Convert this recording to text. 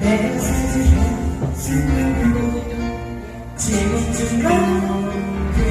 내 사진을 숨기고 지금쯤 그.